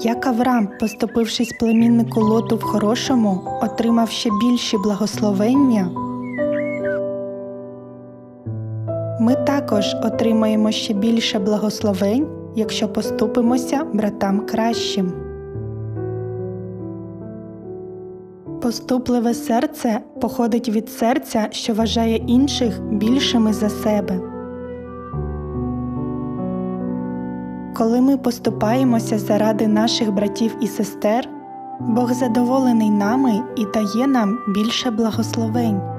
Як Авраам, поступившись племіннику Лоту в хорошому, отримав ще більші благословення, ми також отримаємо ще більше благословень, якщо поступимося братам кращим. Поступливе серце походить від серця, що вважає інших більшими за себе. Коли ми поступаємося заради наших братів і сестер, Бог задоволений нами і дає нам більше благословень.